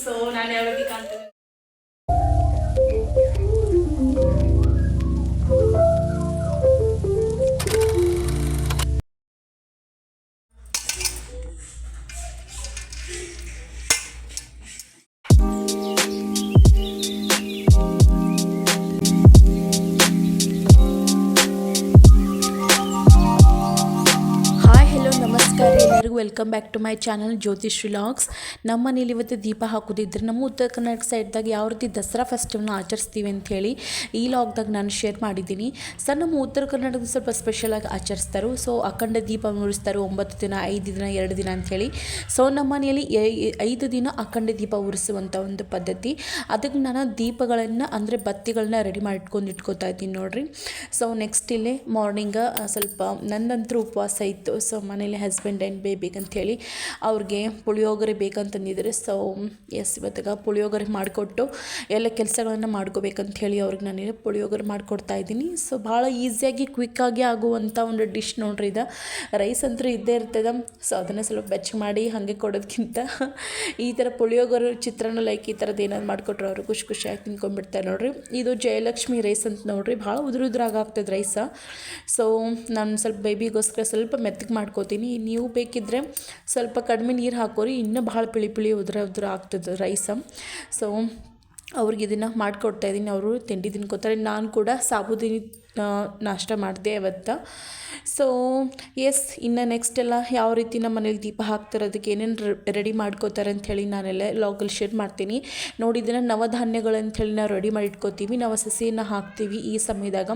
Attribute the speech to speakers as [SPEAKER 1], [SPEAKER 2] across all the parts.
[SPEAKER 1] ಮಾಡ್ತಾ ಇರೋದು ಸೊ ನಾನು
[SPEAKER 2] welcome back to my channel Jyothish vlogs ನಮ್ಮ ಮನೇಲಿ ಇವತ್ತು ದೀಪ ಹಾಕೋದಿದ್ರೆ ನಮ್ಮ ಉತ್ತರ ಕರ್ನಾಟಕ ಸೈಡ್ದಾಗ ಯಾವ ರೀತಿ ದಸರಾ ಫೆಸ್ಟಿವಲ್ನ ಆಚರಿಸ್ತೀವಿ ಅಂತ ಹೇಳಿ ಈ ಲಾಗ್ದಾಗ ನಾನು ಶೇರ್ ಮಾಡಿದ್ದೀನಿ. ಸರ್, ನಮ್ಮ ಉತ್ತರ ಕರ್ನಾಟಕದ ಸ್ವಲ್ಪ ಸ್ಪೆಷಲಾಗಿ ಆಚರಿಸ್ತಾರೆ. ಸೊ ಅಖಂಡ ದೀಪ ಉರಿಸ್ತಾರೆ, ಒಂಬತ್ತು ದಿನ, ಐದು ದಿನ, ಎರಡು ದಿನ ಅಂಥೇಳಿ ಸೊ ನಮ್ಮ ಮನೆಯಲ್ಲಿ ಐದು ದಿನ ಅಖಂಡ ದೀಪ ಉರಿಸುವಂಥ ಒಂದು ಪದ್ಧತಿ. ಅದಕ್ಕೆ ನಾನು ದೀಪಗಳನ್ನು, ಅಂದರೆ ಬತ್ತಿಗಳನ್ನ ರೆಡಿ ಮಾಡಿ ಇಟ್ಕೊಂಡು ಇಟ್ಕೋತಾ ಇದ್ದೀನಿ ನೋಡಿರಿ. ಸೊ ನೆಕ್ಸ್ಟ್ ಇಲ್ಲಿ ಮಾರ್ನಿಂಗ ಸ್ವಲ್ಪ ನಂದಂತರೂ ಉಪವಾಸ ಇತ್ತು. ಸೊ ಮನೇಲಿ ಹಸ್ಬೆಂಡ್ ಆ್ಯಂಡ್ ಬೇಬಿಗೆ ಅಂಥೇಳಿ ಅವ್ರಿಗೆ ಪುಳಿಯೋಗರೆ ಬೇಕಂತಂದಿದ್ದಾರೆ ಸೊ ಎಸ್ ಇವತ್ತಾಗ ಪುಳಿಯೋಗರೆ ಮಾಡಿಕೊಟ್ಟು ಎಲ್ಲ ಕೆಲಸಗಳನ್ನು ಮಾಡ್ಕೋಬೇಕಂಥೇಳಿ ಅವ್ರಿಗೆ ನಾನು ಪುಳಿಯೋಗರೆ ಮಾಡಿಕೊಡ್ತಾ ಇದ್ದೀನಿ. ಸೊ ಭಾಳ ಈಸಿಯಾಗಿ ಕ್ವಿಕ್ಕಾಗಿ ಆಗುವಂಥ ಒಂದು ಡಿಶ್ ನೋಡ್ರಿ ಇದು. ರೈಸ್ ಅಂತೂ ಇದ್ದೇ ಇರ್ತದೆ. ಸೊ ಅದನ್ನು ಸ್ವಲ್ಪ ಬೆಚ್ಚ ಮಾಡಿ ಹಾಗೆ ಕೊಡೋದಕ್ಕಿಂತ ಈ ಥರ ಪುಳಿಯೋಗರೆ ಚಿತ್ರಾನ್ನ ಲೈಕ್ ಈ ಥರದ್ದು ಏನಾದ್ರು ಮಾಡಿಕೊಟ್ರೆ ಅವರು ಖುಷಿ ಖುಷಿಯಾಗಿ ತಿನ್ಕೊಂಡ್ಬಿಡ್ತಾರೆ ನೋಡ್ರಿ. ಇದು ಜಯಲಕ್ಷ್ಮಿ ರೈಸ್ ಅಂತ ನೋಡ್ರಿ. ಭಾಳ ಉದುರು ಉದುರಾಗ್ತದೆ ರೈಸ ಸೊ ನಾನು ಸ್ವಲ್ಪ ಬೇಬಿಗೋಸ್ಕರ ಸ್ವಲ್ಪ ಮೆತ್ತಗೆ ಮಾಡ್ಕೋತೀನಿ. ನೀವು ಬೇಕಿದ್ದರೆ ಸ್ವಲ್ಪ ಕಡಿಮೆ ನೀರು ಹಾಕೋರಿ ಇನ್ನೂ ಭಾಳ ಪಿಳಿ ಪಿಳಿ ಉದುರ ಉದುರ ಆಗ್ತದೆ ರೈಸ. ಸೊ ಅವ್ರಿಗೆ ಇದನ್ನು ಮಾಡಿಕೊಡ್ತಾ ಇದ್ದೀನಿ, ಅವರು ತಿಂಡಿ ತಿನ್ಕೊತಾರೆ. ನಾನು ಕೂಡ ಸಾಬುದೀನಿ ನಾಷ್ಟ ಮಾಡಿದೆ ಅವತ್ತು. ಸೊ ಎಸ್ ಇನ್ನು ನೆಕ್ಸ್ಟ್ ಎಲ್ಲ ಯಾವ ರೀತಿ ನಮ್ಮ ಮನೇಲಿ ದೀಪ ಹಾಕ್ತಾರೆ, ಅದಕ್ಕೆ ಏನೇನು ರೆಡಿ ಮಾಡ್ಕೋತಾರೆ ಅಂಥೇಳಿ ನಾನೆಲ್ಲ ಲಾಗಲ್ಲಿ ಶೇರ್ ಮಾಡ್ತೀನಿ. ನೋಡಿ, ಇದನ್ನು ನವಧಾನ್ಯಗಳು ಅಂಥೇಳಿ ನಾವು ರೆಡಿ ಮಾಡಿ ಇಟ್ಕೋತೀವಿ ನವ ಸಸಿಯನ್ನು ಹಾಕ್ತೀವಿ ಈ ಸಮಯದಾಗ.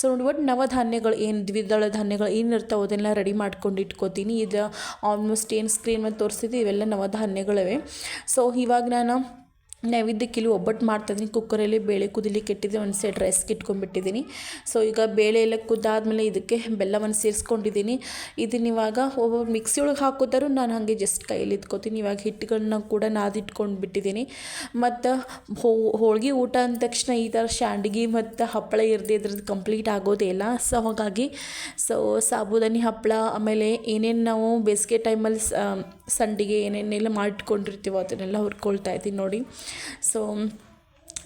[SPEAKER 2] ಸೊ ನೋಡಿ ಒಟ್ಟು ನವಧಾನ್ಯಗಳು, ಏನು ದ್ವಿದಳ ಧಾನ್ಯಗಳು, ಏನು ಇರ್ತಾವೆ ಅದನ್ನೆಲ್ಲ ರೆಡಿ ಮಾಡ್ಕೊಂಡು ಇಟ್ಕೋತೀನಿ. ಇದು ಆಲ್ಮೋಸ್ಟ್ ಏನು ಸ್ಕ್ರೀನ್ ಮೇಲೆ ತೋರಿಸಿದ್ದು, ಇವೆಲ್ಲ ನವಧಾನ್ಯಗಳಿವೆ. ಸೊ ಇವಾಗ ನಾನು ನೈವೇದ್ಯಕ್ಕೆ ಇಲ್ಲಿ ಒಬ್ಬಟ್ಟು ಮಾಡ್ತಾಯಿದ್ದೀನಿ ಕುಕ್ಕರಲ್ಲಿ ಬೇಳೆ ಕುದಿಲಿಕ್ಕೆ ಇಟ್ಟಿದ್ದೆ ಒಂದು ಸೈಡ್ ರೈಸ್ಗೆ ಇಟ್ಕೊಂಡ್ಬಿಟ್ಟಿದ್ದೀನಿ ಸೊ ಈಗ ಬೇಳೆ ಎಲ್ಲ ಕುದ್ದಾದ್ಮೇಲೆ ಇದಕ್ಕೆ ಬೆಲ್ಲವನ್ನು ಸೇರಿಸ್ಕೊಂಡಿದ್ದೀನಿ ಇದನ್ನ ಇವಾಗ ಒಬ್ಬೊಬ್ರು ಮಿಕ್ಸಿ ಒಳಗೆ ಹಾಕೋದಾರು ನಾನು ಹಾಗೆ ಜಸ್ಟ್ ಕೈಯಲ್ಲಿ ಇಟ್ಕೋತೀನಿ. ಇವಾಗ ಹಿಟ್ಟುಗಳನ್ನ ಕೂಡ ನಾದಿಟ್ಕೊಂಡು ಬಿಟ್ಟಿದ್ದೀನಿ ಮತ್ತು ಹೋಳಿಗೆ ಊಟ ಅಂದ ತಕ್ಷಣ ಈ ಥರ ಶಾಂಡ್ಗಿ ಮತ್ತು ಹಪ್ಪಳ ಇರದೆ ಇದ್ರದ್ದು ಕಂಪ್ಲೀಟ್ ಆಗೋದೇ ಇಲ್ಲ. ಸೊ ಹಾಗಾಗಿ ಸೊ ಸಾಬುದಾನಿ ಹಪ್ಪಳ, ಆಮೇಲೆ ಏನೇನು ನಾವು ಬೇಸಿಗೆ ಟೈಮಲ್ಲಿ ಸಂಡಿಗೆ ಏನೇನೆಲ್ಲ ಮಾಡಿಕೊಂಡಿರ್ತೀವೋ ಅದನ್ನೆಲ್ಲ ಹುರ್ಕೊಳ್ತಾ ಇದ್ದೀನಿ ನೋಡಿ. ಸೊ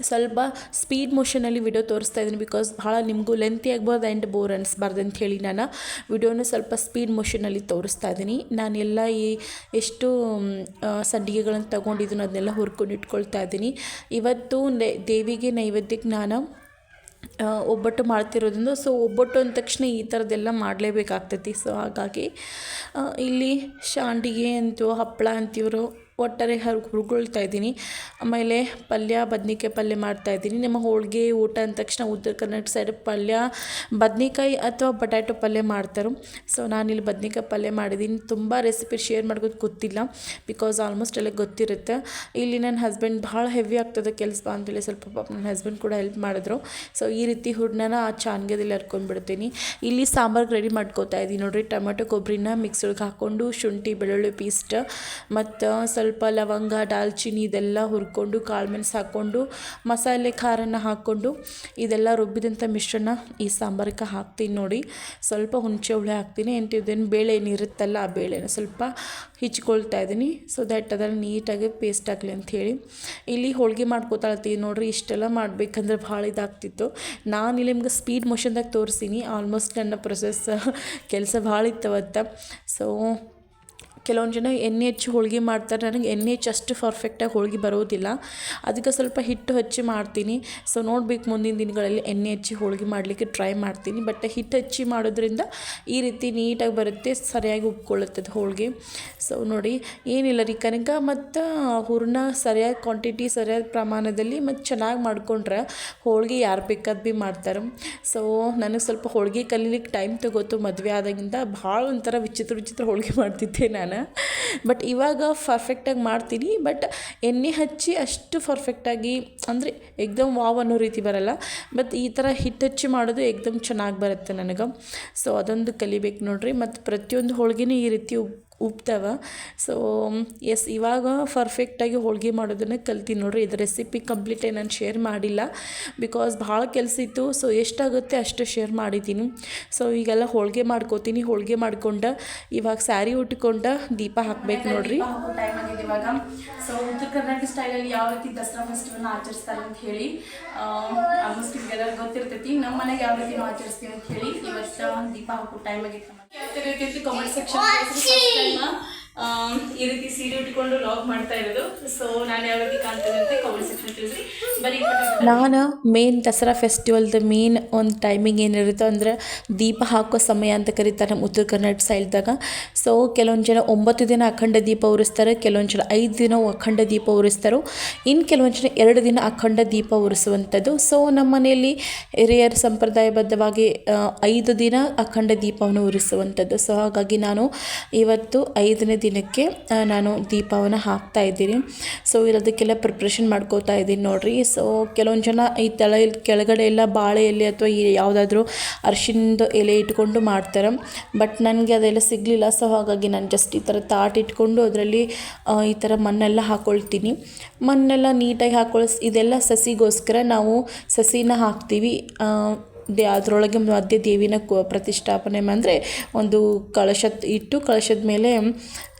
[SPEAKER 2] ಸ್ವಲ್ಪ ಸ್ಪೀಡ್ ಮೋಷನಲ್ಲಿ ವಿಡಿಯೋ ತೋರಿಸ್ತಾ ಇದ್ದೀನಿ ಬಿಕಾಸ್ ಭಾಳ ನಿಮಗೂ ಲೆಂತಿ ಆಗ್ಬೋದು ಆ್ಯಂಡ್ ಬೋರ್ ಅನಿಸ್ಬಾರ್ದು ಅಂತ ಹೇಳಿ ನಾನು. ವಿಡಿಯೋನ ಸ್ವಲ್ಪ ಸ್ಪೀಡ್ ಮೋಷನಲ್ಲಿ ತೋರಿಸ್ತಾ ಇದ್ದೀನಿ. ನಾನೆಲ್ಲ ಈ ಎಷ್ಟು ಸಂಡಿಗೆಗಳನ್ನು ತೊಗೊಂಡಿದ್ದೀನಿ ಅದನ್ನೆಲ್ಲ ಹುರ್ಕೊಂಡು ಇಟ್ಕೊಳ್ತಾ ಇದ್ದೀನಿ. ಇವತ್ತು ದೇವಿಗೆ ನೈವೇದ್ಯಕ್ಕೆ ನಾನು ಒಬ್ಬಟ್ಟು ಮಾಡ್ತಿರೋದ್ರಿಂದ ಸೊ ಒಬ್ಬಟ್ಟು ಅಂದ ತಕ್ಷಣ ಈ ಥರದ್ದೆಲ್ಲ ಮಾಡಲೇಬೇಕಾಗ್ತೈತಿ. ಸೊ ಹಾಗಾಗಿ ಇಲ್ಲಿ ಶಾಂಡಿಗೆ ಅಂತೀವೋ, ಹಪ್ಪಳ ಅಂತೀವ್ರೋ ಒಟ್ಟಾರೆ ಹರ್ ಹುರ್ಕೊಳ್ತಾ ಇದ್ದೀನಿ. ಆಮೇಲೆ ಪಲ್ಯ, ಬದ್ನಿಕಾಯಿ ಪಲ್ಯ ಮಾಡ್ತಾಯಿದ್ದೀನಿ ನಮ್ಮ ಹೋಳಿಗೆ, ಊಟ ಅಂದ ತಕ್ಷಣ ಉತ್ತರ ಕರ್ನಾಟಕ ಸೈಡ್ ಪಲ್ಯ, ಬದ್ನಿಕಾಯಿ ಅಥವಾ ಬಟಾಟೊ ಪಲ್ಯ ಮಾಡ್ತಾರೆ. ಸೊ ನಾನಿಲ್ಲಿ ಬದ್ನಿಕಾಯಿ ಪಲ್ಯ ಮಾಡಿದ್ದೀನಿ. ತುಂಬ ರೆಸಿಪಿ ಶೇರ್ ಮಾಡೋದು ಗೊತ್ತಿಲ್ಲ. ಬಿಕಾಸ್ ಆಲ್ಮೋಸ್ಟ್ ಎಲ್ಲ ಗೊತ್ತಿರುತ್ತೆ. ಇಲ್ಲಿ ನನ್ನ ಹಸ್ಬೆಂಡ್ ಭಾಳ ಹೆವಿ ಆಗ್ತದೆ ಕೆಲಸ ಅಂತೇಳಿ ಸ್ವಲ್ಪ ಪಾಪ ನನ್ನ ಹಸ್ಬೆಂಡ್ ಕೂಡ ಹೆಲ್ಪ್ ಮಾಡಿದ್ರು. ಸೊ ಈ ರೀತಿ ಹುಡ್ನನ ಆ ಚಾನ್ಗದಲ್ಲಿ ಹರ್ಕೊಂಡ್ಬಿಡ್ತೀನಿ ಇಲ್ಲಿ ಸಾಂಬಾರ್ಗೆ ರೆಡಿ ಮಾಡ್ಕೋತಾ ಇದ್ದೀನಿ. ನೋಡಿರಿ, ಟೊಮೆಟೊ ಕೊಬ್ಬರಿನ ಮಿಕ್ಸ್ ಒಳಗೆ ಹಾಕ್ಕೊಂಡು ಶುಂಠಿ, ಬೆಳ್ಳುಳ್ಳಿ ಪೀಸ್ಟ್ ಮತ್ತು ಸ್ವಲ್ಪ ಲವಂಗ ದಾಲ್ಚಿನ್ನಿ ಇದೆಲ್ಲ ಹುರ್ಕೊಂಡು ಕಾಳು ಮೆಣಸು ಹಾಕ್ಕೊಂಡು, ಮಸಾಲೆ ಖಾರನ ಹಾಕ್ಕೊಂಡು, ಇದೆಲ್ಲ ರುಬ್ಬಿದಂಥ ಮಿಶ್ರಣ ಈ ಸಾಂಬಾರಕ್ಕೆ ಹಾಕ್ತೀನಿ ನೋಡಿ. ಸ್ವಲ್ಪ ಹುಣಸೆ ಹುಳಿ ಹಾಕ್ತೀನಿ. ಎಂಟು ಇದೇನು ಬೇಳೆ ಏನಿರುತ್ತಲ್ಲ ಆ ಬೇಳೆನ ಸ್ವಲ್ಪ ಹಿಚ್ಕೊಳ್ತಾ ಇದ್ದೀನಿ. ಸೊ ದಟ್ ಅದನ್ನು ನೀಟಾಗಿ ಪೇಸ್ಟ್ ಆಗಲಿ ಅಂಥೇಳಿ ಇಲ್ಲಿ ಹೋಳಿಗೆ ಮಾಡ್ಕೋತಾಳ್ತೀವಿ ನೋಡ್ರಿ, ಇಷ್ಟೆಲ್ಲ ಮಾಡಬೇಕಂದ್ರೆ ಭಾಳ ಇದಾಗ್ತಿತ್ತು. ನಾನು ಇಲ್ಲಿ ನಿಮ್ಗೆ ಸ್ಪೀಡ್ ಮೋಷನ್ದಾಗ ತೋರಿಸ್ತೀನಿ ಆಲ್ಮೋಸ್ಟ್ ನನ್ನ ಪ್ರೊಸೆಸ್ ಕೆಲಸ ಭಾಳ ಇತ್ತವತ್ತ. ಸೊ ಕೆಲವೊಂದು ಜನ ಎಣ್ಣೆ ಹಚ್ಚಿ ಹೋಳಿಗೆ ಮಾಡ್ತಾರೆ. ನನಗೆ ಎಣ್ಣೆ ಹಚ್ಚಿ ಅಷ್ಟು ಪರ್ಫೆಕ್ಟಾಗಿ ಹೋಳಿಗೆ ಬರೋದಿಲ್ಲ. ಅದಕ್ಕೆ ಸ್ವಲ್ಪ ಹಿಟ್ಟು ಹಚ್ಚಿ ಮಾಡ್ತೀನಿ. ಸೊ ನೋಡ್ಬೇಕು ಮುಂದಿನ ದಿನಗಳಲ್ಲಿ ಎಣ್ಣೆ ಹಚ್ಚಿ ಹೋಳಿಗೆ ಮಾಡಲಿಕ್ಕೆ ಟ್ರೈ ಮಾಡ್ತೀನಿ. ಬಟ್ ಹಿಟ್ಟು ಹಚ್ಚಿ ಮಾಡೋದ್ರಿಂದ ಈ ರೀತಿ ನೀಟಾಗಿ ಬರುತ್ತೆ, ಸರಿಯಾಗಿ ಉಬ್ಕೊಳ್ಳುತ್ತದೆ ಹೋಳಿಗೆ. ಸೊ ನೋಡಿ, ಏನಿಲ್ಲ ರೀ ಕನಕ, ಮತ್ತು ಹೂರಣ ಸರಿಯಾದ ಕ್ವಾಂಟಿಟಿ ಸರಿಯಾದ ಪ್ರಮಾಣದಲ್ಲಿ ಮತ್ತು ಚೆನ್ನಾಗಿ ಮಾಡ್ಕೊಂಡ್ರೆ ಹೋಳಿಗೆ ಯಾರು ಬೇಕಾದ್ ಭೀ ಮಾಡ್ತಾರೆ. ಸೊ ನನಗೆ ಸ್ವಲ್ಪ ಹೋಳಿಗೆ ಕಲೀಲಿಕ್ಕೆ ಟೈಮ್ ತಗೋತು ಮದುವೆ ಆದಾಗಿಂದ ಭಾಳ ಒಂಥರ ವಿಚಿತ್ರ ವಿಚಿತ್ರ ಹೋಳಿಗೆ ಮಾಡ್ತಿದ್ದೆ ನಾನು. ಬಟ್ ಇವಾಗ ಪರ್ಫೆಕ್ಟಾಗಿ ಮಾಡ್ತೀನಿ. ಬಟ್ ಎಣ್ಣೆ ಹಚ್ಚಿ ಅಷ್ಟು ಪರ್ಫೆಕ್ಟಾಗಿ ಅಂದರೆ ಎಕ್ದಮ್ ವಾವ್ ಅನ್ನೋ ರೀತಿ ಬರಲ್ಲ. ಬಟ್ ಈ ಥರ ಹಿಟ್ಟು ಹಚ್ಚಿ ಮಾಡೋದು ಎಕ್ದಮ್ ಚೆನ್ನಾಗಿ ಬರುತ್ತೆ ನನಗೆ. ಸೊ ಅದೊಂದು ಕಲಿಬೇಕು ನೋಡಿರಿ. ಮತ್ತು ಪ್ರತಿಯೊಂದು ಹೋಳಿಗೆನೂ ಈ ರೀತಿ ಉಬ್ತಾವ ಸೊ ಎಸ್ ಇವಾಗ ಪರ್ಫೆಕ್ಟಾಗಿ ಹೋಳಿಗೆ ಮಾಡೋದನ್ನು ಕಲ್ತೀನಿ ನೋಡ್ರಿ. ಇದು ರೆಸಿಪಿ ಕಂಪ್ಲೀಟೇ ನಾನು ಶೇರ್ ಮಾಡಿಲ್ಲ. ಬಿಕಾಸ್ ಭಾಳ ಕೆಲಸ ಇತ್ತು. ಸೊ ಎಷ್ಟಾಗುತ್ತೆ ಅಷ್ಟು ಶೇರ್ ಮಾಡಿದ್ದೀನಿ. ಸೊ ಈಗೆಲ್ಲ ಹೋಳಿಗೆ ಮಾಡ್ಕೋತೀನಿ. ಹೋಳಿಗೆ ಮಾಡ್ಕೊಂಡು ಇವಾಗ ಸ್ಯಾರಿ ಉಟ್ಕೊಂಡು ದೀಪ ಹಾಕ್ಬೇಕು ನೋಡ್ರಿ. ಟೈಮ್ ಆಗಿದೆ ಇವಾಗ. ಸೊ ಉತ್ತರ ಕರ್ನಾಟಕ ಸ್ಟೈಲಲ್ಲಿ ಯಾವ ರೀತಿ ದಸರಾ ಫೆಸ್ಟಿವಲ್ನ ಆಚರಿಸ್ತಾರೆ ಅಂತ ಹೇಳಿ ಆಲ್ಮೋಸ್ಟ್ ನಿಮಗೆಲ್ಲ ಗೊತ್ತಿರ್ತೈತಿ. ನಮ್ಮ ಮನೆಗೆ ಯಾವ ರೀತಿ ನಾವು ಆಚರಿಸ್ತೀವಿ ಅಂತ ಹೇಳಿ ಇವತ್ತು ದೀಪ ಹಾಕೋ ಟೈಮ್ ಆಗಿತ್ತು ಯಾವ ರೀತಿ ಕಮೆಂಟ್ ಸೆಕ್ಷನ್ ಈ ರೀತಿ ಸೀರೆ ಉಟ್ಕೊಂಡು ಲಾಕ್ ಮಾಡ್ತಾ ಇರೋದು. ಸೊ ನಾನು ಯಾವ ರೀತಿ ಕಾಣ್ತೇನೆ ಅಂತ ಕಮೆಂಟ್ ಸೆಕ್ಷನ್ ತಿಳಿಸಿ. ಬರೀ ನಾನು ಮೇನ್ ದಸರಾ ಫೆಸ್ಟಿವಲ್ದು ಮೇನ್ ಒಂದು ಟೈಮಿಂಗ್ ಏನಿರುತ್ತೆ ಅಂದ್ರೆ ದೀಪ ಹಾಕೋ ಸಮಯ ಅಂತ ಕರೀತಾರೆ ನಮ್ಮ ಉತ್ತರ ಕರ್ನಾಟಕ ಸೈಡ್ದಾಗ ಸೊ ಕೆಲವೊಂದು ಜನ ಒಂಬತ್ತು ದಿನ ಅಖಂಡ ದೀಪ ಉರಿಸ್ತಾರೆ, ಕೆಲವೊಂದು ಜನ ಐದು ದಿನ ಅಖಂಡ ದೀಪ ಉರಿಸ್ತಾರೆ. ಇನ್ನು ಕೆಲವೊಂದು ಜನ ಎರಡು ದಿನ ಅಖಂಡ ದೀಪ ಉರಿಸುವಂಥದ್ದು. ಸೊ ನಮ್ಮ ಮನೆಯಲ್ಲಿ ಹಿರಿಯರ ಸಂಪ್ರದಾಯಬದ್ಧವಾಗಿ ಐದು ದಿನ ಅಖಂಡ ದೀಪವನ್ನು ಉರಿಸುವಂಥದ್ದು. ಸೊ ಹಾಗಾಗಿ ನಾನು ಇವತ್ತು ಐದನೇ ದಿನಕ್ಕೆ ನಾನು ದೀಪವನ್ನು ಹಾಕ್ತಾ ಇದ್ದೀನಿ. ಸೊ ಇರೋದಕ್ಕೆಲ್ಲ ಪ್ರಿಪ್ರೇಷನ್ ಮಾಡ್ಕೋತಾ ಇದ್ದೀನಿ ನೋಡಿರಿ. ಸೊ ಕೆಲವೊಂದು ಜನ ಈ ತಳ ಕೆಳಗಡೆ ಎಲ್ಲ ಬಾಳೆ ಎಲೆ ಅಥವಾ ಈ ಯಾವುದಾದ್ರೂ ಅರಿಶಿಣದ ಎಲೆ ಇಟ್ಕೊಂಡು ಮಾಡ್ತಾರೆ. ಬಟ್ ನನಗೆ ಅದೆಲ್ಲ ಸಿಗಲಿಲ್ಲ. ಸೊ ಹಾಗಾಗಿ ನಾನು ಜಸ್ಟ್ ಈ ಥರ ತಾಟ್ ಇಟ್ಕೊಂಡು ಅದರಲ್ಲಿ ಈ ಥರ ಮಣ್ಣೆಲ್ಲ ಹಾಕ್ಕೊಳ್ತೀನಿ ಮಣ್ಣೆಲ್ಲ ನೀಟಾಗಿ ಹಾಕ್ಕೊಳ್ಸ್ ಇದೆಲ್ಲ ಸಸಿಗೋಸ್ಕರ ನಾವು ಸಸಿನ ಹಾಕ್ತೀವಿ. ದೇ ಅದರೊಳಗೆ ಮಧ್ಯೆ ದೇವಿನ ಕು ಪ್ರತಿಷ್ಠಾಪನೆ ಅಂದರೆ ಒಂದು ಕಳಶ ಇಟ್ಟು ಕಳಶದ ಮೇಲೆ,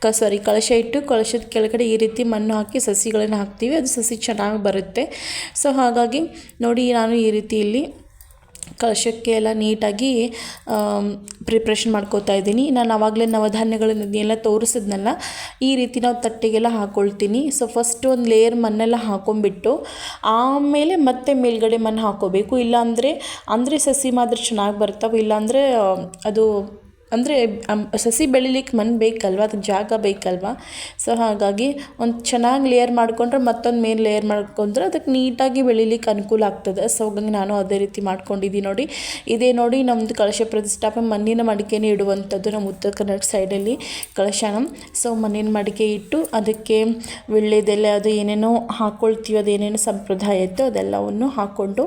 [SPEAKER 2] ಕ ಸಾರಿ ಕಳಶ ಇಟ್ಟು ಕಳಶದ ಕೆಳಗಡೆ ಈ ರೀತಿ ಮಣ್ಣು ಹಾಕಿ ಸಸಿಗಳನ್ನು ಹಾಕ್ತೀವಿ. ಅದು ಸಸಿ ಚೆನ್ನಾಗಿ ಬರುತ್ತೆ. ಸೊ ಹಾಗಾಗಿ ನೋಡಿ ನಾನು ಈ ರೀತಿ ಇಲ್ಲಿ ಕಳಶಕ್ಕೆ ಎಲ್ಲ ನೀಟಾಗಿ ಪ್ರಿಪ್ರೇಷನ್ ಮಾಡ್ಕೋತಾ ಇದ್ದೀನಿ. ನಾನು ಆವಾಗಲೇ ನವಧಾನ್ಯಗಳನ್ನೆಲ್ಲ ತೋರಿಸಿದ್ನಲ್ಲ, ಈ ರೀತಿ ನಾವು ತಟ್ಟೆಗೆಲ್ಲ ಹಾಕ್ಕೊಳ್ತೀನಿ ಸೊ ಫಸ್ಟ್ ಒಂದು ಲೇಯರ್ ಮಣ್ಣೆಲ್ಲ ಹಾಕೊಂಡ್ಬಿಟ್ಟು, ಆಮೇಲೆ ಮತ್ತೆ ಮೇಲ್ಗಡೆ ಮಣ್ಣು ಹಾಕೋಬೇಕು. ಇಲ್ಲಾಂದರೆ, ಅಂದರೆ ಸಸಿ ಮಾತ್ರ ಚೆನ್ನಾಗಿ ಬರ್ತಾವೆ, ಇಲ್ಲಾಂದರೆ ಅದು ಅಂದರೆ ಸಸಿ ಬೆಳಿಲಿಕ್ಕೆ ಮಣ್ಣು ಬೇಕಲ್ವ? ಅದು ಜಾಗ ಬೇಕಲ್ವ? ಸೊ ಹಾಗಾಗಿ ಒಂದು ಚೆನ್ನಾಗಿ ಲೇಯರ್ ಮಾಡಿಕೊಂಡ್ರೆ ಮತ್ತೊಂದು ಮೇಲೆ ಲೇಯರ್ ಮಾಡ್ಕೊಂಡ್ರೆ ಅದಕ್ಕೆ ನೀಟಾಗಿ ಬೆಳಿಲಿಕ್ಕೆ ಅನುಕೂಲ ಆಗ್ತದೆ. ಸೊ ಹಾಗಾಗಿ ನಾನು ಅದೇ ರೀತಿ ಮಾಡ್ಕೊಂಡಿದ್ದೀನಿ ನೋಡಿ. ಇದೇ ನೋಡಿ ನಮ್ಮದು ಕಳಶ ಪ್ರತಿಷ್ಠಾಪನೆ ಮಣ್ಣಿನ ಮಡಿಕೆನೇ ಇಡುವಂಥದ್ದು ನಮ್ಮ ಉತ್ತರ ಕರ್ನಾಟಕ ಸೈಡಲ್ಲಿ ಕಳಶನ ಸೊ ಮಣ್ಣಿನ ಮಡಿಕೆ ಇಟ್ಟು ಅದಕ್ಕೆ ವಿಳ್ಳೆದೆಲೆ, ಅದು ಏನೇನೋ ಹಾಕ್ಕೊಳ್ತೀವಿ ಅದೇನೇನೋ ಸಂಪ್ರದಾಯ ಇತ್ತು, ಅದೆಲ್ಲವನ್ನು ಹಾಕ್ಕೊಂಡು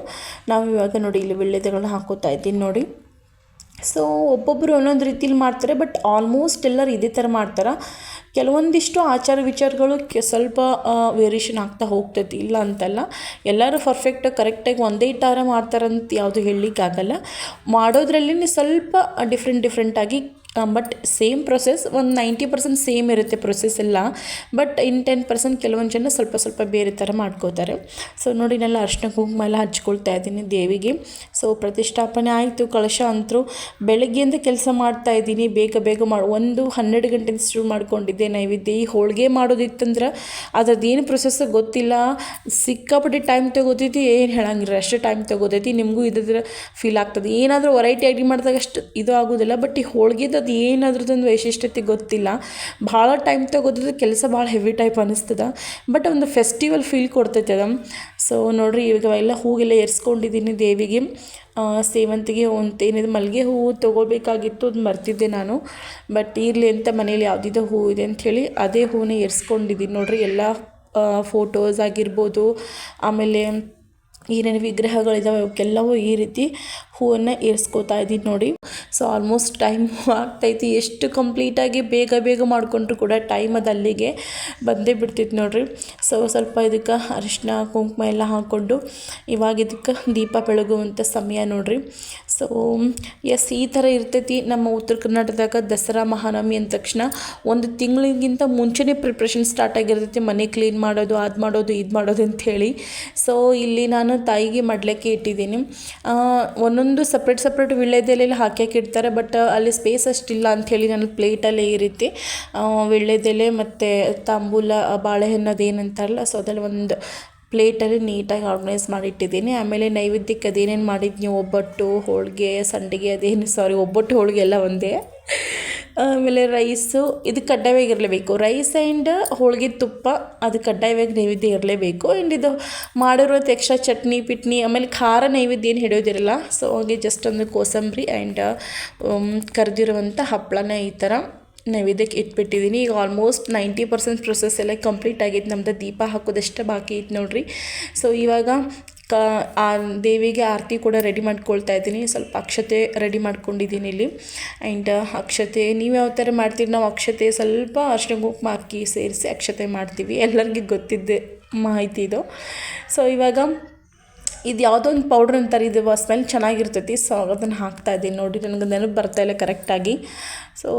[SPEAKER 2] ನಾವು ಇವಾಗ ನೋಡಿ ಇಲ್ಲಿ ವಿಳ್ಳೆದೆಗಳನ್ನ ಹಾಕೋತಾ ಇದ್ದೀನಿ ನೋಡಿ. ಸೊ ಒಬ್ಬೊಬ್ಬರು ಒಂದೊಂದು ರೀತಿಲಿ ಮಾಡ್ತಾರೆ ಬಟ್ ಆಲ್ಮೋಸ್ಟ್ ಎಲ್ಲರೂ ಇದೇ ಥರ ಮಾಡ್ತಾರೆ? ಕೆಲವೊಂದಿಷ್ಟು ಆಚಾರ ವಿಚಾರಗಳು ಕೆ, ಸ್ವಲ್ಪ ವೇರಿಯೇಷನ್ ಆಗ್ತಾ ಹೋಗ್ತೈತಿ, ಇಲ್ಲ ಅಂತಲ್ಲ. ಎಲ್ಲರೂ ಪರ್ಫೆಕ್ಟ್ ಕರೆಕ್ಟಾಗಿ ಒಂದೇ ಥರ ಮಾಡ್ತಾರಂತ ಯಾವುದು ಹೇಳಲಿಕ್ಕಾಗಲ್ಲ. ಮಾಡೋದ್ರಲ್ಲಿ ಸ್ವಲ್ಪ ಡಿಫ್ರೆಂಟ್ ಡಿಫ್ರೆಂಟಾಗಿ ಬಟ್ ಸೇಮ್ ಪ್ರೊಸೆಸ್ ಒಂದು ನೈಂಟಿ ಪರ್ಸೆಂಟ್ ಸೇಮ್ ಇರುತ್ತೆ ಪ್ರೊಸೆಸ್ ಎಲ್ಲ ಬಟ್ ಇನ್ ಟೆನ್ ಪರ್ಸೆಂಟ್ ಕೆಲವೊಂದು ಜನ ಸ್ವಲ್ಪ ಸ್ವಲ್ಪ ಬೇರೆ ಥರ ಮಾಡ್ಕೋತಾರೆ. ಸೊ ನೋಡಿ ನಾನು ಅರ್ಶಿನ ಕುಂಕುಮ ಎಲ್ಲ ಹಚ್ಕೊಳ್ತಾ ಇದ್ದೀನಿ ದೇವಿಗೆ. ಸೊ ಪ್ರತಿಷ್ಠಾಪನೆ ಆಯಿತು ಕಳಶ ಅಂತರೂ ಬೆಳಗ್ಗೆಯಿಂದ ಕೆಲಸ ಮಾಡ್ತಾ ಇದ್ದೀನಿ. ಬೇಗ ಬೇಗ ಮಾಡಿ ಒಂದು ಹನ್ನೆರಡು ಗಂಟೆಯಿಂದ ಶುರು ಮಾಡ್ಕೊಂಡಿದ್ದೆ ನೈವೇದ್ಯ. ಈ ಹೋಳಿಗೆ ಮಾಡೋದಿತ್ತಂದ್ರೆ ಅದ್ರದ್ದು ಪ್ರೊಸೆಸ್ ಗೊತ್ತಿಲ್ಲ. ಸಿಕ್ಕಾಪಟ್ಟೆ ಟೈಮ್ ತಗೋತೈತಿ ಏನು ಹೇಳಂಗಿಲ್ಲ. ಅಷ್ಟು ಟೈಮ್ ತಗೋತೈತಿ. ನಿಮಗೂ ಇದ್ರ ಫೀಲ್ ಆಗ್ತದೆ. ಏನಾದರೂ ವೆರೈಟಿ ಅಡುಗೆ ಮಾಡಿದಾಗ ಅಷ್ಟು ಇದು ಆಗೋದಿಲ್ಲ. ಬಟ್ ಈ ಹೋಳ್ಗೆದು ಅದು ಏನು ವೈಶಿಷ್ಟ್ಯತೆ ಗೊತ್ತಿಲ್ಲ. ಭಾಳ ಟೈಮ್ ತಗೋದ್ರೆ ಕೆಲಸ ಭಾಳ ಹೆವಿ ಟೈಪ್ ಅನ್ನಿಸ್ತದೆ ಬಟ್ ಒಂದು ಫೆಸ್ಟಿವಲ್ ಫೀಲ್ ಕೊಡ್ತೈತೆ ಅದು. ಸೊ ನೋಡಿರಿ, ಇವಾಗ ಎಲ್ಲ ಹೂಗೆಲ್ಲ ಎರ್ಸ್ಕೊಂಡಿದ್ದೀನಿ ದೇವಿಗೆ. ಸೇವಂತಿಗೆ ಒಂದು ಏನಿದೆ, ಮಲ್ಲಿಗೆ ಹೂವು ತೊಗೋಬೇಕಾಗಿತ್ತು ಅದು ಮರ್ತಿದ್ದೆ ನಾನು. ಬಟ್ ಇರಲಿ ಅಂತ ಮನೇಲಿ ಯಾವುದಿದೆ ಹೂವು ಇದೆ ಅಂಥೇಳಿ ಅದೇ ಹೂವನ್ನ ಎರ್ಸ್ಕೊಂಡಿದ್ದೀನಿ ನೋಡಿರಿ, ಎಲ್ಲ ಫೋಟೋಸ್ ಆಗಿರ್ಬೋದು. ಆಮೇಲೆ ಏನೇನು ವಿಗ್ರಹಗಳಿದಾವೆ, ಅವಕ್ಕೆಲ್ಲವೂ ಈ ರೀತಿ ಹೂವನ್ನು ಏರ್ಸ್ಕೋತಾ ಇದ್ದೀನಿ ನೋಡಿ. ಸೊ ಆಲ್ಮೋಸ್ಟ್ ಟೈಮ್ ಆಗ್ತೈತಿ. ಎಷ್ಟು ಕಂಪ್ಲೀಟಾಗಿ ಬೇಗ ಬೇಗ ಮಾಡಿಕೊಂಡ್ರು ಕೂಡ ಟೈಮ್ ಅದು ಅಲ್ಲಿಗೆ ಬಂದೇ ಬಿಡ್ತಿತ್ತು ನೋಡಿರಿ. ಸೊ ಸ್ವಲ್ಪ ಇದಕ್ಕೆ ಅರಿಶಿನ ಕುಂಕುಮ ಎಲ್ಲ ಹಾಕ್ಕೊಂಡು ಇವಾಗ ಇದಕ್ಕೆ ದೀಪ ಬೆಳಗುವಂಥ ಸಮಯ ನೋಡಿರಿ. ಸೊ ಎಸ್ ಈ ಥರ ಇರ್ತೈತಿ ನಮ್ಮ ಉತ್ತರ ಕರ್ನಾಟಕದಾಗ ದಸರಾ ಮಹಾನವಮಿ ಅಂದ ತಕ್ಷಣ ಒಂದು ತಿಂಗಳಿಗಿಂತ ಮುಂಚೆನೇ ಪ್ರಿಪ್ರೇಷನ್ ಸ್ಟಾರ್ಟ್ ಆಗಿರ್ತೈತಿ. ಮನೆ ಕ್ಲೀನ್ ಮಾಡೋದು ಅದು ಮಾಡೋದು ಇದು ಮಾಡೋದು ಅಂಥೇಳಿ ಸೊ ಇಲ್ಲಿ ನಾನು ತಾಯಿಗೆ ಮಾಡಲಿಕ್ಕೆ ಇಟ್ಟಿದ್ದೀನಿ. ಆ, ಒಂದೊಂದು ಸಪ್ರೇಟ್ ಸಪ್ರೇಟ್ ವೀಳ್ಯದೆಲೆಯಲ್ಲಿ ಹಾಕ್ಯಾಕಿಡ್ತಾರೆ ಬಟ್ ಅಲ್ಲಿ ಸ್ಪೇಸ್ ಅಷ್ಟಿಲ್ಲ ಅಂಥೇಳಿ ನನ್ನ ಪ್ಲೇಟಲ್ಲೇ ಈ ರೀತಿ ವೀಳ್ಯದೆಲೆ ಮತ್ತು ತಾಂಬೂಲ ಬಾಳೆಹಣ್ಣು ಅದೇನಂತಾರಲ್ಲ ಸೊ ಅದರಲ್ಲಿ ಒಂದು ಪ್ಲೇಟಲ್ಲಿ ನೀಟಾಗಿ ಆರ್ಗನೈಸ್ ಮಾಡಿಟ್ಟಿದ್ದೀನಿ. ಆಮೇಲೆ ನೈವೇದ್ಯಕ್ಕೆ ಅದೇನೇನು ಮಾಡಿದ್ನಿ ಒಬ್ಬಟ್ಟು, ಹೋಳಿಗೆ, ಸಂಡಿಗೆ, ಅದೇನು ಸಾರಿ ಒಬ್ಬಟ್ಟು, ಹೋಳಿಗೆ ಎಲ್ಲ ಒಂದೇ. ಆಮೇಲೆ ರೈಸು, ಇದು ಕಡ್ಡಾಯವಾಗಿ ಇರಲೇಬೇಕು. ರೈಸ್ ಆ್ಯಂಡ್ ಹೋಳಿಗೆ ತುಪ್ಪ, ಅದು ಕಡ್ಡಾಯವಾಗಿ ನೈವೇದ್ಯ ಇರಲೇಬೇಕು. ಆ್ಯಂಡ್ ಇದು ಮಾಡಿರೋದು ಎಕ್ಸ್ಟ್ರಾ ಚಟ್ನಿ, ಪಿಟ್ನಿ, ಆಮೇಲೆ ಖಾರ ನೈವೇದ್ಯ ಏನು ಹಿಡಿಯೋದಿರಲ್ಲ ಸೊ ಹಾಗೆ ಜಸ್ಟ್ ಒಂದು ಕೋಸಂಬರಿ ಆ್ಯಂಡ್ ಕರೆದಿರುವಂಥ ಹಪ್ಪಳನ ಈ ಥರ ನೈವೇದ್ಯಕ್ಕೆ ಇಟ್ಬಿಟ್ಟಿದ್ದೀನಿ. ಈಗ ಆಲ್ಮೋಸ್ಟ್ ನೈಂಟಿ ಪರ್ಸೆಂಟ್ ಪ್ರೊಸೆಸ್ ಎಲ್ಲ ಕಂಪ್ಲೀಟ್ ಆಗೈತೆ. ನಮ್ದು ದೀಪ ಹಾಕೋದಷ್ಟೇ ಬಾಕಿ ಐತೆ ನೋಡ್ರಿ. ಸೊ ಇವಾಗ ಕ, ಆ ದೇವಿಗೆ ಆರತಿ ಕೂಡ ರೆಡಿ ಮಾಡ್ಕೊಳ್ತಾ ಇದ್ದೀನಿ. ಸ್ವಲ್ಪ ಅಕ್ಷತೆ ರೆಡಿ ಮಾಡ್ಕೊಂಡಿದ್ದೀನಿ ಇಲ್ಲಿ. ಆ್ಯಂಡ್ ಅಕ್ಷತೆ, ನೀವು ಯಾವ ಥರ ಮಾಡ್ತೀರಿ? ನಾವು ಅಕ್ಷತೆ ಸ್ವಲ್ಪ ಅರ್ಶಿನ ಕುಂಕುಮ ಹಾಕಿ ಸೇರಿಸಿ ಅಕ್ಷತೆ ಮಾಡ್ತೀವಿ. ಎಲ್ಲರಿಗೂ ಗೊತ್ತಿದ್ದೆ ಮಾಹಿತಿ ಇದು. ಸೊ ಇವಾಗ ಇದು ಯಾವುದೋ ಒಂದು ಪೌಡ್ರ್ ಅಂತಾರೆ, ಇದು ಸ್ಮೆಲ್ ಚೆನ್ನಾಗಿರ್ತೈತಿ ಸೊ ಅದನ್ನು ಹಾಕ್ತಾ ಇದ್ದೀನಿ. ನೋಡಿ ನನಗೆ ನೆನಪು ಬರ್ತಾ ಇಲ್ಲ ಕರೆಕ್ಟಾಗಿ ಸೊ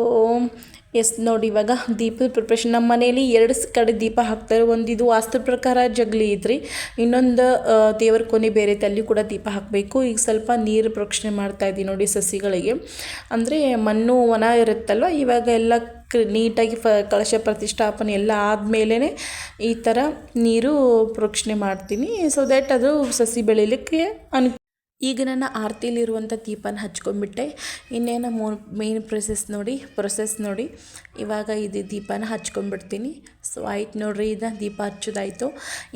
[SPEAKER 2] ಎಸ್ ನೋಡಿ, ಇವಾಗ ದೀಪದ ಪ್ರಿಪ್ರೇಷನ್ ನಮ್ಮ ಮನೇಲಿ ಎರಡು ಕಡೆ ದೀಪ ಹಾಕ್ತಾರೆ. ಒಂದು ಇದು ವಾಸ್ತು ಪ್ರಕಾರ ಜಗಲಿ ಇದ್ರಿ ಇನ್ನೊಂದು ದೇವರ ಕೊನೆ ಬೇರೆ ಅಲ್ಲಿ ಕೂಡ ದೀಪ ಹಾಕಬೇಕು. ಈಗ ಸ್ವಲ್ಪ ನೀರು ಪ್ರೋಕ್ಷಣೆ ಮಾಡ್ತಾ ಇದ್ದೀನಿ ನೋಡಿ ಸಸಿಗಳಿಗೆ. ಅಂದರೆ ಮಣ್ಣು ವನ ಇರುತ್ತಲ್ವ? ಇವಾಗ ಎಲ್ಲ ನೀಟಾಗಿ ಫ, ಕಳಶ ಪ್ರತಿಷ್ಠಾಪನೆ ಎಲ್ಲ ಆದಮೇಲೆ ಈ ಥರ ನೀರು ಪ್ರೋಕ್ಷಣೆ ಮಾಡ್ತೀನಿ. ಸೊ ದ್ಯಾಟ್ ಅದು ಸಸಿ ಬೆಳೀಲಿಕ್ಕೆ ಅನು, ಈಗ ನನ್ನ ಆರತಿಲಿರುವಂಥ ದೀಪನ ಹಚ್ಕೊಂಡ್ಬಿಟ್ಟೆ ಇನ್ನೇನು ಮೂ ಮೇನ್ ಪ್ರೊಸೆಸ್ ನೋಡಿ ಪ್ರೊಸೆಸ್ ನೋಡಿ. ಇವಾಗ ಇದು ದೀಪನ ಹಚ್ಕೊಂಡ್ಬಿಡ್ತೀನಿ ಸೊ ಆಯ್ತು ನೋಡ್ರಿ ಇದು ದೀಪ ಹಚ್ಚೋದಾಯಿತು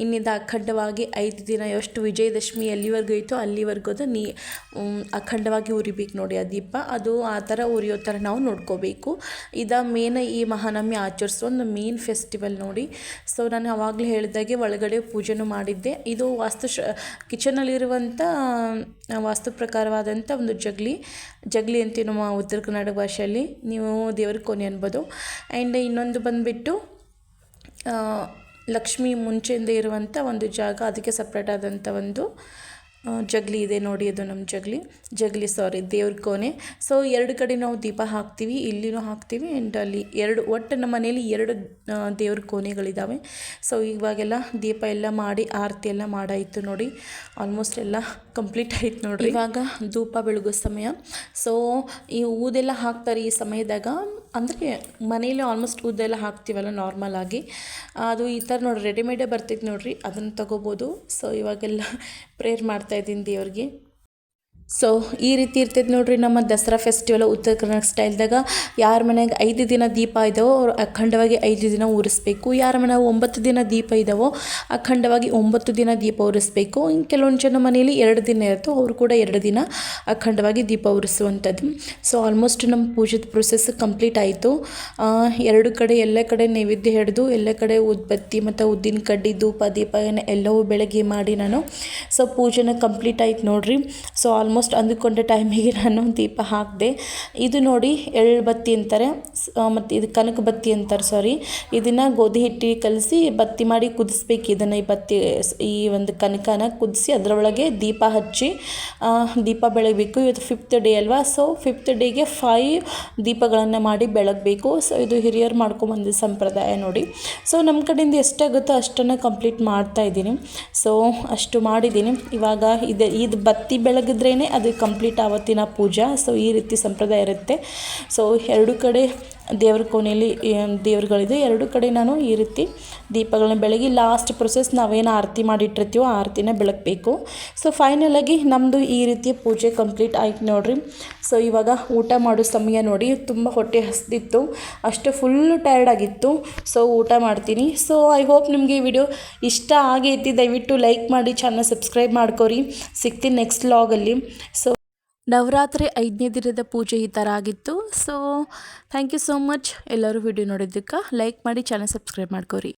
[SPEAKER 2] ಇನ್ನಿದ ಅಖಂಡವಾಗಿ ಐದು ದಿನ ಎಷ್ಟು ವಿಜಯದಶಮಿ ಎಲ್ಲಿವರೆಗೂ ಐತೋ ಅಲ್ಲಿವರೆಗೂ ಅದು ನೀ ಅಖಂಡವಾಗಿ ಉರಿಬೇಕು ನೋಡಿ ಆ ದೀಪ. ಅದು ಆ ಥರ ಉರಿಯೋ ಥರ ನಾವು ನೋಡ್ಕೋಬೇಕು. ಇದು ಮೇನ್ ಈ ಮಹಾನವಮಿ ಆಚರಿಸೋ ಒಂದು ಮೇನ್ ಫೆಸ್ಟಿವಲ್ ನೋಡಿ. ಸೊ ನಾನು ಅವಾಗಲೇ ಹೇಳಿದಾಗೆ ಒಳಗಡೆ ಪೂಜೆನೂ ಮಾಡಿದ್ದೆ. ಇದು ವಾಸ್ತು ಕಿಚನಲ್ಲಿರುವಂಥ ವಾಸ್ತು ಪ್ರಕಾರವಾದಂಥ ಒಂದು ಜಗ್ಲಿ. ಜಗ್ಲಿ ಅಂತೀವಿ ನಮ್ಮ ಉತ್ತರ ಕನ್ನಡ ಭಾಷೆಯಲ್ಲಿ. ನೀವು ದೇವ್ರಿಗೆ ಕೊನೆ ಅನ್ಬೋದು. ಆ್ಯಂಡ್ ಇನ್ನೊಂದು ಬಂದುಬಿಟ್ಟು ಲಕ್ಷ್ಮಿ ಮುಂಚೆಯಿಂದ ಇರುವಂಥ ಒಂದು ಜಾಗ ಅದಕ್ಕೆ ಸಪ್ರೇಟ್ ಆದಂಥ ಒಂದು ಜಗಲಿ ಇದೆ ನೋಡಿ, ಅದು ನಮ್ಮ ಜಗಲಿ. ಜಗಲಿ ಸಾರಿ ದೇವ್ರ ಕೋಣೆ. ಸೊ ಎರಡು ಕಡೆ ನಾವು ದೀಪ ಹಾಕ್ತೀವಿ, ಇಲ್ಲಿನೂ ಹಾಕ್ತೀವಿ ಆ್ಯಂಡ್ ಅಲ್ಲಿ ಎರಡು, ಒಟ್ಟು ನಮ್ಮ ಮನೇಲಿ ಎರಡು ದೇವ್ರ ಕೋಣೆಗಳಿದ್ದಾವೆ ಸೊ ಇವಾಗೆಲ್ಲ ದೀಪ ಎಲ್ಲ ಮಾಡಿ, ಆರತಿ ಎಲ್ಲ ಮಾಡಾಯಿತು ನೋಡಿ. ಆಲ್ಮೋಸ್ಟ್ ಎಲ್ಲ ಕಂಪ್ಲೀಟ್ ಆಯ್ತು ನೋಡಿ ಇವಾಗ ಧೂಪ ಬೆಳಗೋ ಸಮಯ. ಸೊ ಈ ಊದೆಲ್ಲ ಹಾಕ್ತಾರೆ ಈ ಸಮಯದಾಗ. ಅಂದರೆ ಮನೇಲಿ ಆಲ್ಮೋಸ್ಟ್ ಊದೆಲ್ಲ ಹಾಕ್ತೀವಲ್ಲ ನಾರ್ಮಲ್ ಆಗಿ. ಅದು ಈ ಥರ ನೋಡಿ ರೆಡಿಮೇಡೇ ಬರ್ತೈತೆ ನೋಡಿರಿ, ಅದನ್ನು ತಗೋಬೋದು. ಸೊ ಇವಾಗೆಲ್ಲ ಪ್ರೇಯರ್ ಮಾಡ್ತಾಯಿದ್ದೀನಿ ದೇವ್ರಿಗೆ. ಸೊ ಈ ರೀತಿ ಇರ್ತೈತೆ ನೋಡ್ರಿ ನಮ್ಮ ದಸರಾ ಫೆಸ್ಟಿವಲ್ ಉತ್ತರ ಕರ್ನಾಟಕ ಸ್ಟೈಲ್ದಾಗ ಯಾರ ಮನೆಗೆ ಐದು ದಿನ ದೀಪ ಇದ್ದಾವೋ ಅವ್ರು ಅಖಂಡವಾಗಿ ಐದು ದಿನ ಉರಿಸ್ಬೇಕು. ಯಾರ ಮನೆಗೆ ಒಂಬತ್ತು ದಿನ ದೀಪ ಇದ್ದಾವೋ ಅಖಂಡವಾಗಿ ಒಂಬತ್ತು ದಿನ ದೀಪ ಉರಿಸ್ಬೇಕು. ಇನ್ನು ಕೆಲವೊಂದು ಜನ ಮನೆಯಲ್ಲಿ ಎರಡು ದಿನ ಇರುತ್ತೋ, ಅವರು ಕೂಡ ಎರಡು ದಿನ ಅಖಂಡವಾಗಿ ದೀಪ ಉರಿಸುವಂಥದ್ದು ಸೊ ಆಲ್ಮೋಸ್ಟ್ ನಮ್ಮ ಪೂಜೆದ ಪ್ರೊಸೆಸ್ ಕಂಪ್ಲೀಟ್ ಆಯಿತು. ಎರಡು ಕಡೆ ಎಲ್ಲ ಕಡೆ ನೈವೇದ್ಯ ಹಿಡಿದು, ಎಲ್ಲ ಕಡೆ ಉದ್ಬತ್ತಿ ಮತ್ತು ಉದ್ದಿನ ಕಡ್ಡಿ, ಧೂಪ, ದೀಪ ಎಲ್ಲವೂ ಬೆಳಗ್ಗೆ ಮಾಡಿ ನಾನು. ಸೊ ಪೂಜೆನ ಕಂಪ್ಲೀಟ್ ಆಯ್ತು ನೋಡಿರಿ. ಸೊ ಆಲ್ಮೋಸ್ಟ್ ಅಂದುಕೊಂಡ ಟೈಮಿಗೆ ನಾನು ದೀಪ ಹಾಕಿದೆ. ಇದು ನೋಡಿ ಎಳ್ಳು ಬತ್ತಿ ಅಂತಾರೆ. ಮತ್ತು ಇದು ಕನಕ ಬತ್ತಿ ಅಂತಾರೆ ಸಾರಿ ಇದನ್ನು ಗೋಧಿ ಹಿಟ್ಟಿ ಕಲಸಿ ಬತ್ತಿ ಮಾಡಿ ಕುದಿಸ್ಬೇಕು ಇದನ್ನು ಈ ಬತ್ತಿ ಈ ಒಂದು ಕನಕನ ಕುದಿಸಿ ಅದರೊಳಗೆ ದೀಪ ಹಚ್ಚಿ ದೀಪ ಬೆಳಗಬೇಕು. ಇವತ್ತು ಫಿಫ್ತ್ ಡೇ ಅಲ್ವಾ? ಸೊ ಫಿಫ್ತ್ ಡೇಗೆ ಫೈವ್ ದೀಪಗಳನ್ನು ಮಾಡಿ ಬೆಳಗಬೇಕು. ಸೊ ಇದು ಹಿರಿಯರು ಮಾಡ್ಕೊಂಬಂದಿದ್ದ ಸಂಪ್ರದಾಯ ನೋಡಿ. ಸೊ ನಮ್ಮ ಕಡೆಯಿಂದ ಎಷ್ಟಾಗುತ್ತೋ ಅಷ್ಟನ್ನು ಕಂಪ್ಲೀಟ್ ಮಾಡ್ತಾ ಇದ್ದೀನಿ. ಸೊ ಅಷ್ಟು ಮಾಡಿದ್ದೀನಿ. ಇವಾಗ ಇದು ಇದು ಬತ್ತಿ ಬೆಳಗಿದ್ರೇ ಅದು ಕಂಪ್ಲೀಟ್ ಆವತ್ತಿನ ಪೂಜಾ. ಸೊ ಈ ರೀತಿ ಸಂಪ್ರದಾಯ ಇರುತ್ತೆ. ಸೊ ಎರಡು ಕಡೆ ದೇವ್ರ ಕೋಣೆಯಲ್ಲಿ ದೇವ್ರುಗಳಿದೆ. ಎರಡು ಕಡೆ ನಾನು ಈ ರೀತಿ ದೀಪಗಳನ್ನ ಬೆಳಗಿ ಲಾಸ್ಟ್ ಪ್ರೊಸೆಸ್ ನಾವೇನು ಆರತಿ ಮಾಡಿಟ್ಟಿರ್ತೀವೋ ಆರತಿನ ಬೆಳಗಬೇಕು. ಸೊ ಫೈನಲಾಗಿ ನಮ್ಮದು ಈ ರೀತಿಯ ಪೂಜೆ ಕಂಪ್ಲೀಟ್ ಆಯ್ತು ನೋಡ್ರಿ. ಸೊ ಇವಾಗ ಊಟ ಮಾಡೋ ಸಮಯ ನೋಡಿ, ತುಂಬ ಹೊಟ್ಟೆ ಹಸ್ದಿತ್ತು. ಅಷ್ಟು ಫುಲ್ಲು ಟಯರ್ಡ್ ಆಗಿತ್ತು. ಸೊ ಊಟ ಮಾಡ್ತೀನಿ. ಸೊ ಐ ಹೋಪ್ ನಿಮಗೆ ಈ ವಿಡಿಯೋ ಇಷ್ಟ ಆಗೈತಿ ದಯವಿಟ್ಟು ಲೈಕ್ ಮಾಡಿ ಚಾನಲ್ ಸಬ್ಸ್ಕ್ರೈಬ್ ಮಾಡ್ಕೊರಿ. ಸಿಗ್ತೀನಿ ನೆಕ್ಸ್ಟ್ ಲಾಗಲ್ಲಿ ಸೊ ನವರಾತ್ರಿ ಐದನೇ ದಿನದ ಪೂಜೆ ಈ ಥರ ಆಗಿತ್ತು so thank you so much ಎಲ್ಲರೂ ವಿಡಿಯೋ ನೋಡಿದ್ದಕ್ಕೆ ಲೈಕ್ ಮಾಡಿ ಚಾನಲ್ ಸಬ್ಸ್ಕ್ರೈಬ್ ಮಾಡ್ಕೊರಿ.